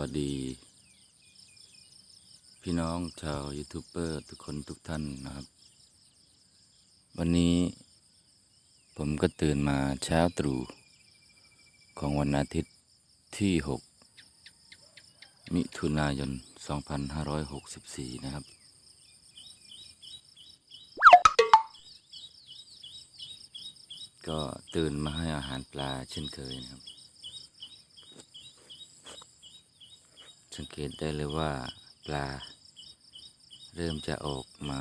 สวัสดี พี่น้องชาวยูทูบเบอร์ทุกคนทุกท่านนะครับ วันนี้ ผมก็ตื่นมาเช้าตรู่ของวันอาทิตย์ที่ 6 มิถุนายน 2564 นะครับ ก็ตื่นมาให้อาหารปลาเช่นเคยนะครับ สังเกตได้เลยว่าปลา เริ่มจะออกมา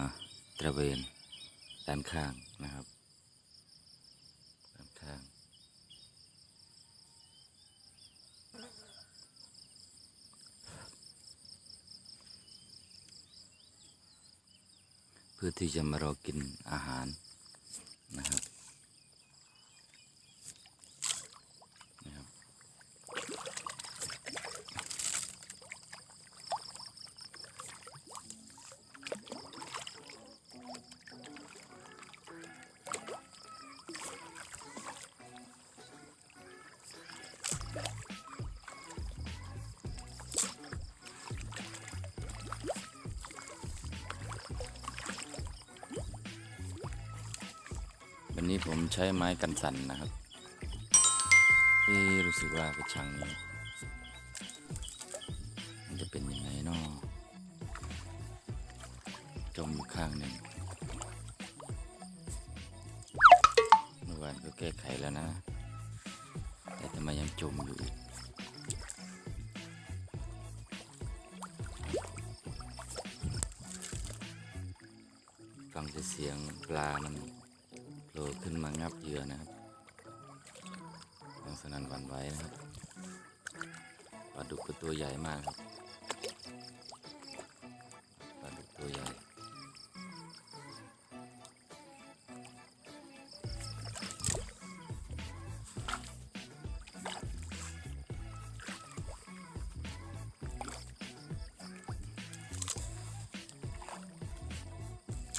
ตระเวนด้านข้างนะครับด้านข้าง เพื่อที่จะมารอกินอาหารนะครับนะครับ นี้ผมใช้ไม้กันสั่นนะครับเอ๊รู้สึกว่ากระชังนี้ มันจะเป็นยังไงเนาะจมอยู่ข้างหนึ่งเมื่อวานก็แก้ไขแล้วนะ แต่ทำไมยังจมอยู่อีกฟังแต่เสียงปลามัน ลขึ้นมางับเหยื่อนะครับยังสนั่นหวั่นไหวนะครับปลาดุกก็ตัวใหญ่มากครับปลาดุกตัวใหญ่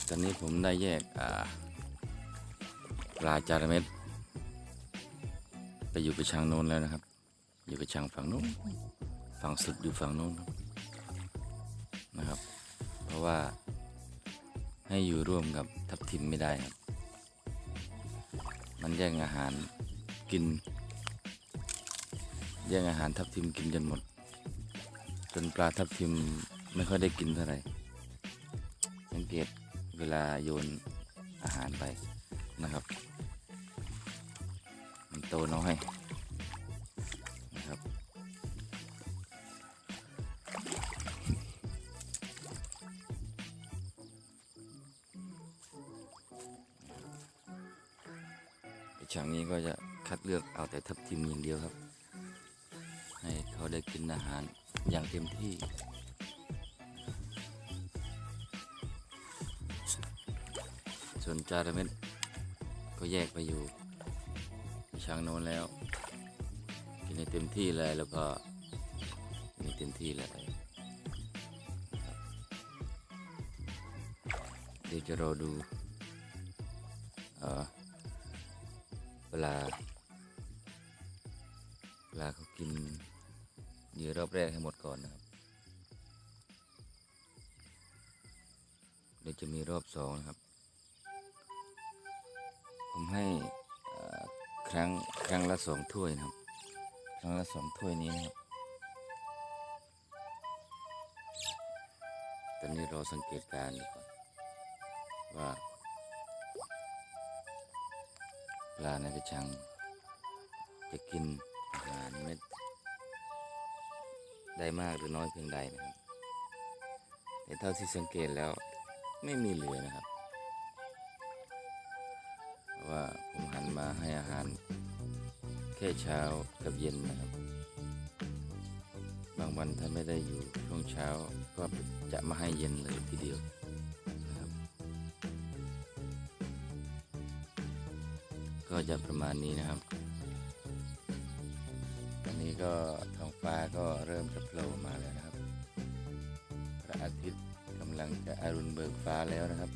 ตอนนี้ผมได้แยกอ่า ปลาจาระเม็ดไปอยู่กระชังโน้นแล้วนะครับ อยู่กระชังฝั่งโน้นฝั่งสุดอยู่ฝั่งโน้นครับนะครับ เพราะว่าให้อยู่ร่วมกับทับทิมไม่ได้ครับ มันแย่งอาหารกิน แย่งอาหารทับทิมกินจนหมด จนปลาทับทิมไม่ค่อยได้กินเท่าไหร่สังเกตเวลาโยนอาหารไป นะครับ มันโตน้อยนะครับไอ้ช่างนี้ก็จะคัดเลือกเอาแต่ทับทิมอย่างเดียวครับ ให้เขาได้กินอาหารอย่างเต็มที่ส่วนจาระเม็ด ก็แยกไปอยู่ช่างโน้นแล้ว กินให้เต็มที่เลยแล้วก็กินให้เต็มที่เลยเดี๋ยวจะรอดูเอ่อปลาปลาเขากินเหยื่อรอบแรกให้หมดก่อนนะครับเดี๋ยวจะมีรอบสองนะครับ ให้ครั้งครั้งละสองถ้วยนะครับ ครั้งละสองถ้วยนี้นะครับ ตอนนี้เราสังเกตการณ์ดูก่อนว่าปลาในกระชังจะกินอาหารเม็ดได้มากหรือน้อยเพียงใดนะครับ แต่เท่าที่สังเกตแล้วไม่มีเหลือนะครับ ว่าผมหันมาให้อาหาร แค่เช้ากับเย็นนะครับ บางวันถ้าไม่ได้อยู่ช่วงเช้าก็จะมาให้เย็นเลยทีเดียวนะครับ ก็จะประมาณนี้นะครับตอนนี้ก็ท้องฟ้าก็เริ่มจะโผล่มาแล้วนะครับ พระอาทิตย์กำลังจะอรุณเบิกฟ้าแล้วนะครับ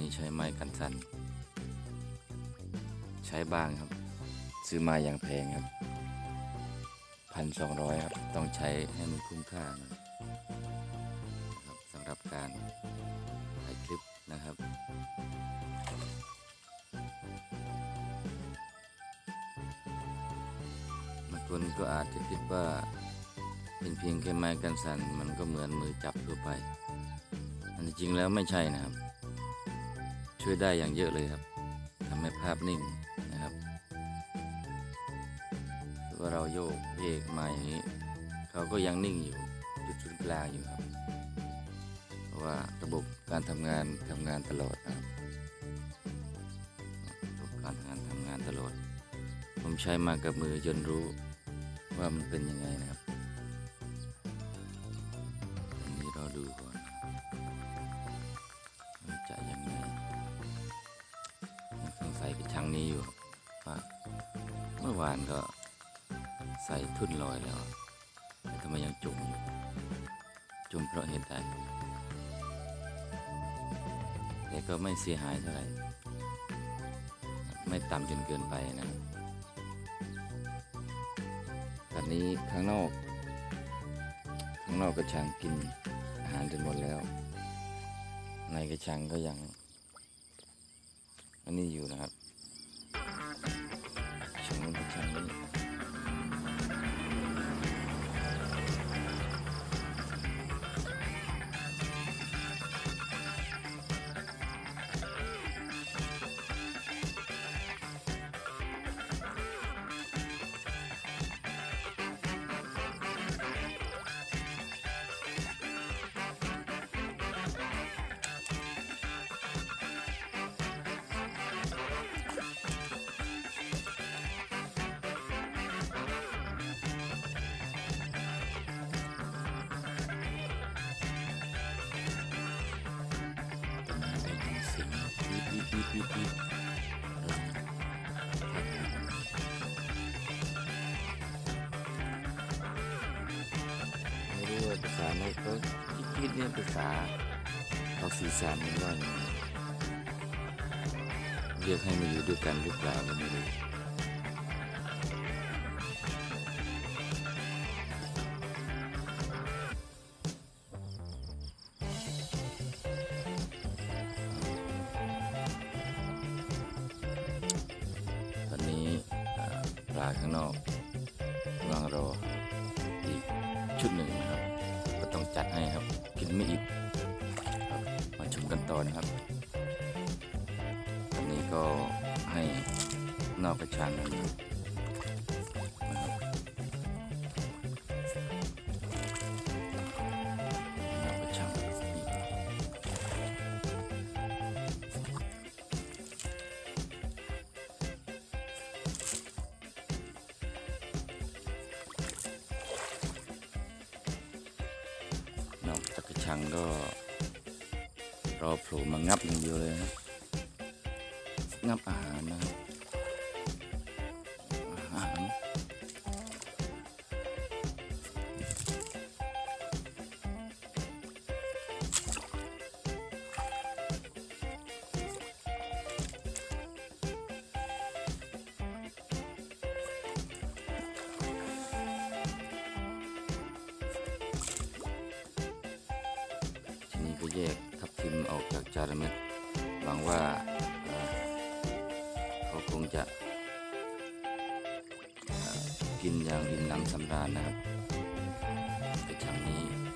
นี้ใช้ไม้กันสั่นใช้บ้างครับ ซื้อมาอย่างแพงครับพันสองร้อยครับ ต้องใช้ให้มันคุ้มค่านะครับสำหรับการถ่ายคลิปนะครับบางคนก็อาจจะคิดว่าเป็นเพียงแค่ไม้กันสั่นมันก็เหมือนมือจับทั่วไปอันที่จริงแล้วไม่ใช่นะครับ ช่วยได้อย่างเยอะเลยครับทำให้ภาพนิ่งนะครับว่าเราโยกเยกมาอย่างนี้เขาก็ยังนิ่งอยู่จุดศูนย์กลางอยู่ครับ เพราะว่าระบบการทำงานทำงานตลอดครับระบบการทำงานทำงานตลอด ผมใช้มากับมือจนรู้ว่ามันเป็นยังไงนะครับ งสัยกับช่างนี้อยู่ว่าเมื่อวานก็ใส่ทุ่นลอยแล้วแต่ทำไมยังจมอยู่จมเพราะเหตุใดแต่ก็ไม่เสียหายเท่าไหร่ไม่ต่ำจนเกินไปนะครับตอนนี้ข้างนอก ข้างนอกกระชังกินอาหารจนหมดแล้ว ในกระชังก็ยังอันนี้อยู่นะครับ ชังนู้ ภาษาในกก็คิดเนี่ยภาษาเอาสื่อสารมันว่าอย่างไรเรียกให้มาอยู่ด้วยกันหรือเปล่าก็ไม่รู้ตอนนี้ปลาข้างนอก ครับกินไม่อิ่มครับมาชมกันต่อนะครับอันนี้ก็ให้นอกกระชังนะครับ นอกตะกชังก็รอโผล่มางับอย่างเดียวเลยนะงับอาหารนะครับ ยกทับทิมออกจากจาระเม็ดหวังว่าเขาคงจะกินอย่างอิ่มหนำสำราญนะครับกระชังนี้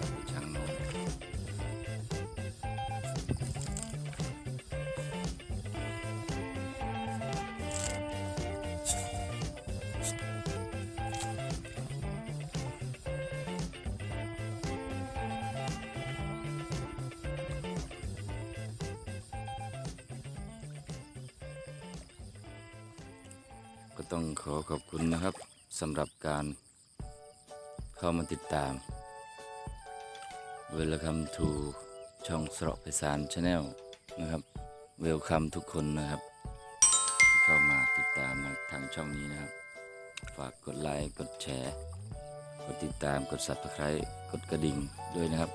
ก็ต้องขอขอบคุณนะครับสำหรับการเข้ามาติดตาม Welcome to ช่องสระไพศาลชาแนลนะครับเวลคัมทุกคนนะครับ ที่เข้ามาติดตามมาทางช่องนี้นะครับ ฝากกดไลค์กดแชร์ กดติดตามกด subscribe กดกระดิ่งด้วยนะครับ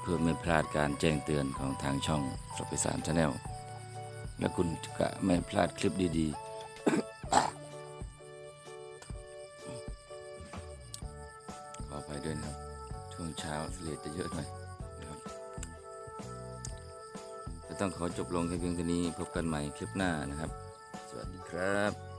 เพื่อไม่พลาดการแจ้งเตือนของทางช่องสระไพศาลชาแนลและคุณจะไม่พลาดคลิปดีๆ เช้าเลตจะเยอะหน่อยนะครับจะต้องขอจบลงแค่เพียงเท่านี้พบกันใหม่คลิปหน้านะครับ สวัสดีครับ